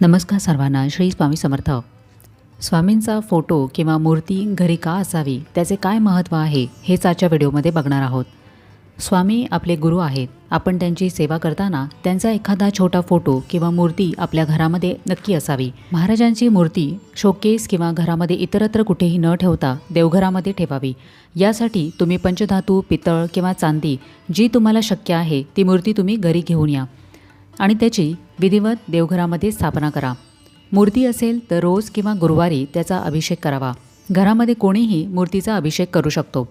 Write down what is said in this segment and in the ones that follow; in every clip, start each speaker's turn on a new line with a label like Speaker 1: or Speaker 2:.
Speaker 1: नमस्कार सर्वांना श्री स्वामी समर्थ. स्वामींचा फोटो किंवा मूर्ती घरी का असावी त्याचे काय महत्त्व आहे हेच आजच्या व्हिडिओमध्ये बघणार आहोत. स्वामी आपले गुरु आहेत आपण त्यांची सेवा करताना त्यांचा एखादा छोटा फोटो किंवा मूर्ती आपल्या घरामध्ये नक्की असावी. महाराजांची मूर्ती शोकेस किंवा घरामध्ये इतरत्र कुठेही न ठेवता देवघरामध्ये ठेवावी. यासाठी तुम्ही पंचधातू पितळ किंवा चांदी जी तुम्हाला शक्य आहे ती मूर्ती तुम्ही घरी घेऊन या. आणि त्याची विधिवत देवघरामध्ये स्थापना करा. मूर्ती असेल तर रोज किंवा गुरुवारी त्याचा अभिषेक करावा. घरामध्ये कोणीही मूर्तीचा अभिषेक करू शकतो.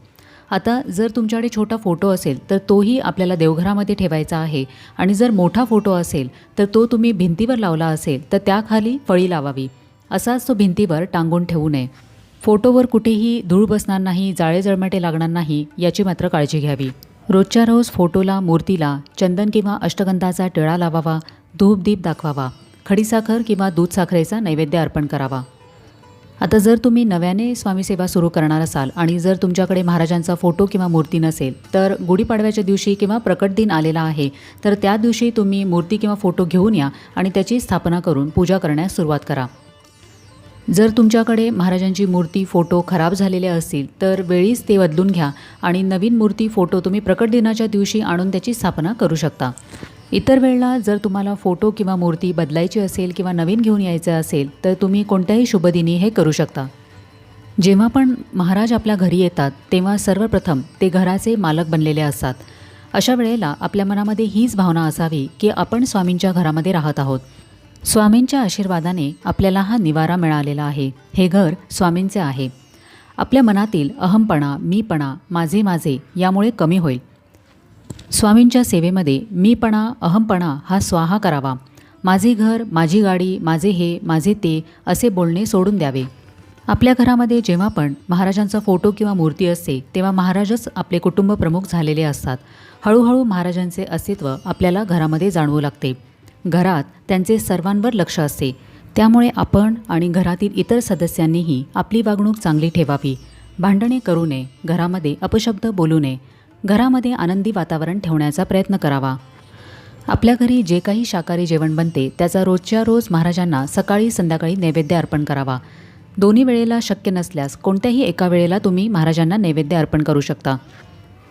Speaker 1: आता जर तुमच्याकडे छोटा फोटो असेल तर तोही आपल्याला देवघरामध्ये ठेवायचा आहे. आणि जर मोठा फोटो असेल तर तो तुम्ही भिंतीवर लावला असेल तर त्याखाली फळी लावावी. असाच तो भिंतीवर टांगून ठेवू नये. फोटोवर कुठेही धूळ बसणार नाही जाळे जळमाटे लागणार नाही याची मात्र काळजी घ्यावी. रोजच्या रोज फोटोला मूर्तीला चंदन किंवा अष्टगंधाचा टिळा लावावा धूप दीप दाखवावा खडीसाखर किंवा दूध साखरेचा नैवेद्य अर्पण करावा. आता जर तुम्ही नव्याने स्वामीसेवा सुरू करणार असाल आणि जर तुमच्याकडे महाराजांचा फोटो किंवा मूर्ती नसेल तर गुढीपाडव्याच्या दिवशी किंवा प्रकट दिन आलेला आहे तर त्या दिवशी तुम्ही मूर्ती किंवा फोटो घेऊन या आणि त्याची स्थापना करून पूजा करण्यास सुरुवात करा. जर तुमच्याकडे महाराजांची मूर्ती फोटो खराब झालेले असतील तर वेळीच ते बदलून घ्या आणि नवीन मूर्ती फोटो तुम्ही प्रकट दिनाच्या दिवशी आणून त्याची स्थापना करू शकता. इतर वेळेला जर तुम्हाला फोटो किंवा मूर्ती बदलायची असेल किंवा नवीन घेऊन यायचं असेल तर तुम्ही कोणत्याही शुभदिनी हे करू शकता. जेव्हा पण महाराज आपल्या घरी येतात तेव्हा सर्वप्रथम ते घराचे मालक बनलेले असतात. अशा वेळेला आपल्या मनामध्ये हीच भावना असावी की आपण स्वामींच्या घरामध्ये राहत आहोत. स्वामींच्या आशीर्वादाने आपल्याला हा निवारा मिळालेला आहे. हे घर स्वामींचे आहे. आपल्या मनातील अहमपणा मीपणा माझे माझे यामुळे कमी होईल. स्वामींच्या सेवेमध्ये मीपणा अहमपणा हा स्वाहा करावा. माझे घर माझी गाडी माझे हे माझे ते असे बोलणे सोडून द्यावे. आपल्या घरामध्ये जेव्हा पण महाराजांचा फोटो किंवा मूर्ती असते तेव्हा महाराजच आपले कुटुंब प्रमुख झालेले असतात. हळूहळू महाराजांचे अस्तित्व आपल्याला घरामध्ये जाणवू लागते. घरात त्यांचे सर्वांवर लक्ष असते. त्यामुळे आपण आणि घरातील इतर सदस्यांनीही आपली वागणूक चांगली ठेवावी. भांडणे करू नये. घरामध्ये अपशब्द बोलू नये. घरामध्ये आनंदी वातावरण ठेवण्याचा प्रयत्न करावा. आपल्या घरी जे काही शाकाहारी जेवण बनते त्याचा रोजच्या रोज महाराजांना सकाळी संध्याकाळी नैवेद्य अर्पण करावा. दोन्ही वेळेला शक्य नसल्यास कोणत्याही एका वेळेला तुम्ही महाराजांना नैवेद्य अर्पण करू शकता.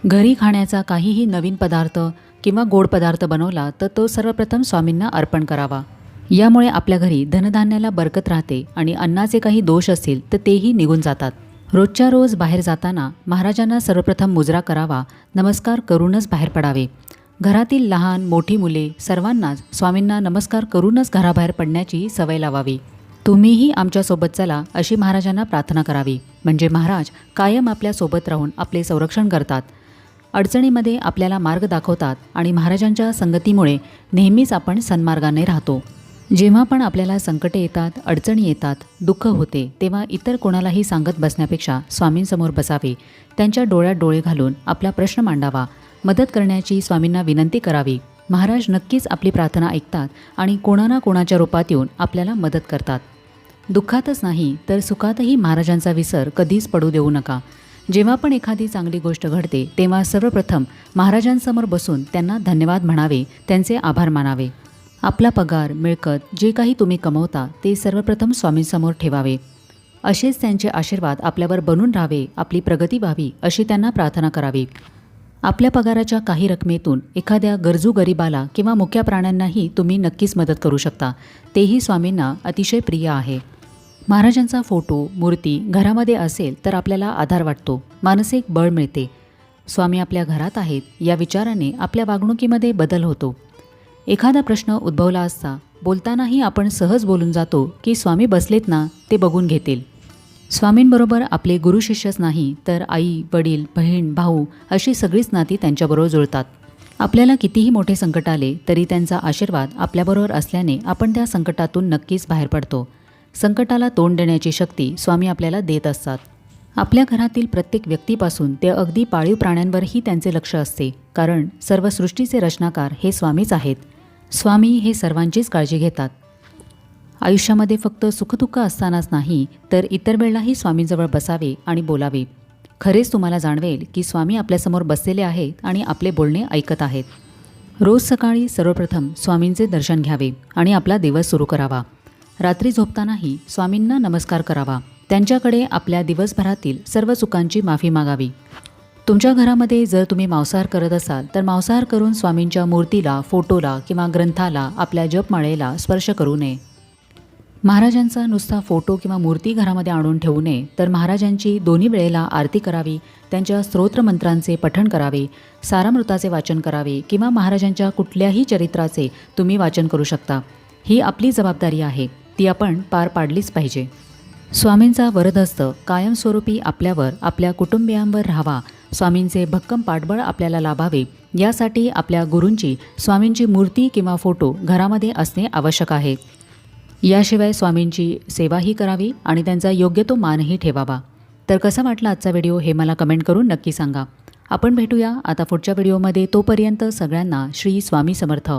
Speaker 1: घरी खाण्याचा काहीही नवीन पदार्थ किंवा गोड पदार्थ बनवला तर तो सर्वप्रथम स्वामींना अर्पण करावा. यामुळे आपल्या घरी धनधान्याला बरकत राहते आणि अन्नाचे काही दोष असतील तर तेही निघून जातात. रोजच्या रोज बाहेर जाताना महाराजांना सर्वप्रथम मुजरा करावा नमस्कार करूनच बाहेर पडावे. घरातील लहान मोठी मुले सर्वांनाच स्वामींना नमस्कार करूनच घराबाहेर पडण्याची सवय लावावी. तुम्हीही आमच्यासोबत चला अशी महाराजांना प्रार्थना करावी. म्हणजे महाराज कायम आपल्यासोबत राहून आपले संरक्षण करतात. अडचणीमध्ये आपल्याला मार्ग दाखवतात आणि महाराजांच्या संगतीमुळे नेहमीच आपण सन्मार्गाने राहतो. जेव्हा पण आपल्याला संकटे येतात अडचणी येतात दुःख होते तेव्हा इतर कोणालाही सांगत बसण्यापेक्षा स्वामींसमोर बसावे. त्यांच्या डोळ्यात डोळे घालून आपला प्रश्न मांडावा. मदत करण्याची स्वामींना विनंती करावी. महाराज नक्कीच आपली प्रार्थना ऐकतात आणि कोणा ना कोणाच्या रूपात येऊन आपल्याला मदत करतात. दुःखातच नाही तर सुखातही महाराजांचा विसर कधीच पडू देऊ नका. जेव्हा पण एखादी चांगली गोष्ट घडते तेव्हा सर्वप्रथम महाराजांसमोर बसून त्यांना धन्यवाद म्हणावे त्यांचे आभार मानावे. आपला पगार मिळकत जे काही तुम्ही कमवता ते सर्वप्रथम स्वामींसमोर ठेवावे. असेच त्यांचे आशीर्वाद आपल्यावर बनून राहावे आपली प्रगती व्हावी अशी त्यांना प्रार्थना करावी. आपल्या पगाराच्या काही रकमेतून एखाद्या गरजू गरिबाला किंवा मुख्या प्राण्यांनाही तुम्ही नक्कीच मदत करू शकता. तेही स्वामींना अतिशय प्रिय आहे. महाराजांचा फोटो मूर्ती घरामध्ये असेल तर आपल्याला आधार वाटतो. मानसिक बळ मिळते. स्वामी आपल्या घरात आहेत या विचाराने आपल्या वागणुकीमध्ये बदल होतो. एखादा प्रश्न उद्भवला असता बोलतानाही आपण सहज बोलून जातो की स्वामी बसलेत ना ते बघून घेतील. स्वामींबरोबर आपले गुरु शिष्यच नाही तर आई वडील बहीण भाऊ अशी सगळीच नाती त्यांच्याबरोबर जुळतात. आपल्याला कितीही मोठे संकट आले तरी त्यांचा आशीर्वाद आपल्याबरोबर असल्याने आपण त्या संकटातून नक्कीच बाहेर पडतो. संकटाला तोंड देण्याची शक्ती स्वामी आपल्याला देत असतात. आपल्या घरातील प्रत्येक व्यक्तीपासून ते अगदी पाळीव प्राण्यांवरही त्यांचे लक्ष असते. कारण सर्व सृष्टीचे रचनाकार हे स्वामीच आहेत. स्वामी हे सर्वांचीच काळजी घेतात. आयुष्यामध्ये फक्त सुखदुःख असतानाच नाही तर इतर वेळेलाही स्वामींजवळ बसावे आणि बोलावे. खरेच तुम्हाला जाणवेल की स्वामी आपल्यासमोर बसलेले आहेत आणि आपले बोलणे ऐकत आहेत. रोज सकाळी सर्वप्रथम स्वामींचे दर्शन घ्यावे आणि आपला दिवस सुरू करावा. रात्री झोपतानाही स्वामींना नमस्कार करावा. त्यांच्याकडे आपल्या दिवसभरातील सर्व चुकांची माफी मागावी. तुमच्या घरामध्ये जर तुम्ही मांसाहार करत असाल तर मांसाहार करून स्वामींच्या मूर्तीला फोटोला किंवा ग्रंथाला आपल्या जपमाळेला स्पर्श करू नये. महाराजांचा नुसता फोटो किंवा मूर्ती घरामध्ये आणून ठेवू नये तर महाराजांची दोन्ही वेळेला आरती करावी त्यांच्या स्तोत्रमंत्रांचे पठण करावे सारामृताचे वाचन करावे किंवा महाराजांच्या कुठल्याही चरित्राचे तुम्ही वाचन करू शकता. ही आपली जबाबदारी आहे. ती आपण पार पाडलीच पाहिजे. स्वामींचा वरदहस्त कायमस्वरूपी आपल्यावर आपल्या कुटुंबियांवर राहावा. स्वामींचे भक्कम पाठबळ आपल्याला लाभावे. यासाठी आपल्या गुरूंची स्वामींची मूर्ती किंवा फोटो घरामध्ये असणे आवश्यक आहे. याशिवाय स्वामींची सेवाही करावी आणि त्यांचा योग्य तो मानही ठेवावा. तर कसा वाटला आजचा व्हिडिओ हे मला कमेंट करून नक्की सांगा. आपण भेटूया आता पुढच्या व्हिडिओमध्ये. तोपर्यंत सगळ्यांना श्री स्वामी समर्थ.